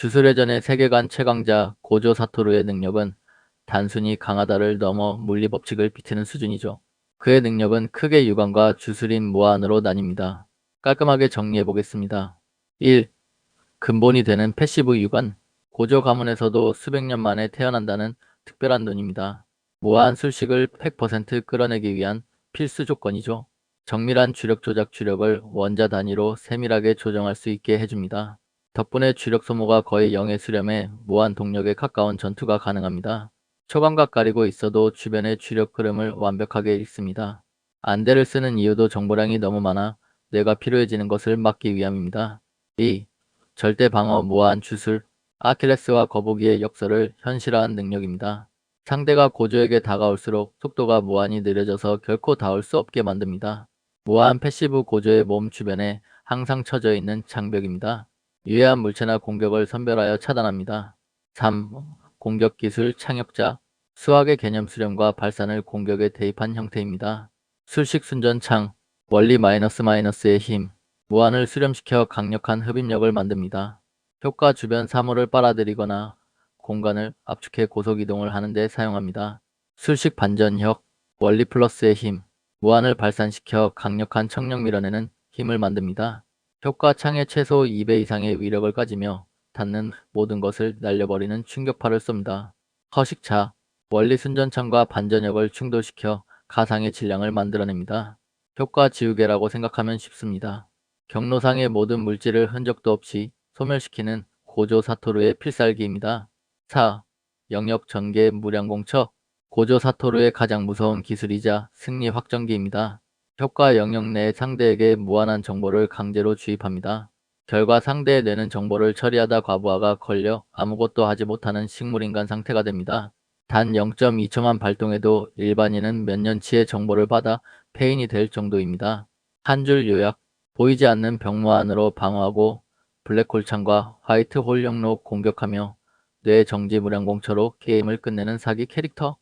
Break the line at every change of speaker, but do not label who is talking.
주술회전의 세계관 최강자 고조 사토루의 능력은 단순히 강하다를 넘어 물리법칙을 비트는 수준이죠. 그의 능력은 크게 유관과 주술인 무한으로 나뉩니다. 깔끔하게 정리해 보겠습니다. 1. 근본이 되는 패시브 유관 고조 가문에서도 수백 년 만에 태어난다는 특별한 눈입니다. 무한 술식을 100% 끌어내기 위한 필수 조건이죠. 정밀한 주력 조작 주력을 원자 단위로 세밀하게 조정할 수 있게 해줍니다. 덕분에 주력 소모가 거의 0에 수렴해 무한 동력에 가까운 전투가 가능합니다. 초감각 가리고 있어도 주변의 주력 흐름을 완벽하게 읽습니다. 안대를 쓰는 이유도 정보량이 너무 많아 뇌가 필요해지는 것을 막기 위함입니다. 2. 절대 방어 무한 주술 아킬레스와 거북이의 역설을 현실화한 능력입니다. 상대가 고조에게 다가올수록 속도가 무한히 느려져서 결코 닿을 수 없게 만듭니다. 무한 패시브 고조의 몸 주변에 항상 쳐져 있는 장벽입니다. 유해한 물체나 공격을 선별하여 차단합니다. 3. 공격 기술 창역자 수학의 개념 수렴과 발산을 공격에 대입한 형태입니다. 술식 순전 창 원리 마이너스 마이너스의 힘 무한을 수렴시켜 강력한 흡입력을 만듭니다. 효과 주변 사물을 빨아들이거나 공간을 압축해 고속이동을 하는 데 사용합니다. 술식 반전력 원리 플러스의 힘 무한을 발산시켜 강력한 청력 밀어내는 힘을 만듭니다. 효과 창에 최소 2배 이상의 위력을 가지며 닿는 모든 것을 날려버리는 충격파를 쏩니다. 허식차 원리 순전창과 반전력을 충돌시켜 가상의 질량을 만들어냅니다. 효과 지우개라고 생각하면 쉽습니다. 경로상의 모든 물질을 흔적도 없이 소멸시키는 고조 사토루의 필살기입니다. 4. 영역 전개 무량공처 고조 사토루의 가장 무서운 기술이자 승리 확정기입니다. 효과 영역 내 상대에게 무한한 정보를 강제로 주입합니다. 결과 상대의 뇌는 정보를 처리하다 과부하가 걸려 아무것도 하지 못하는 식물인간 상태가 됩니다. 단 0.2초만 발동해도 일반인은 몇 년치의 정보를 받아 폐인이 될 정도입니다. 한 줄 요약, 보이지 않는 병무 안으로 방어하고 블랙홀 창과 화이트 홀 영로 공격하며 뇌 정지 무량공처로 게임을 끝내는 사기 캐릭터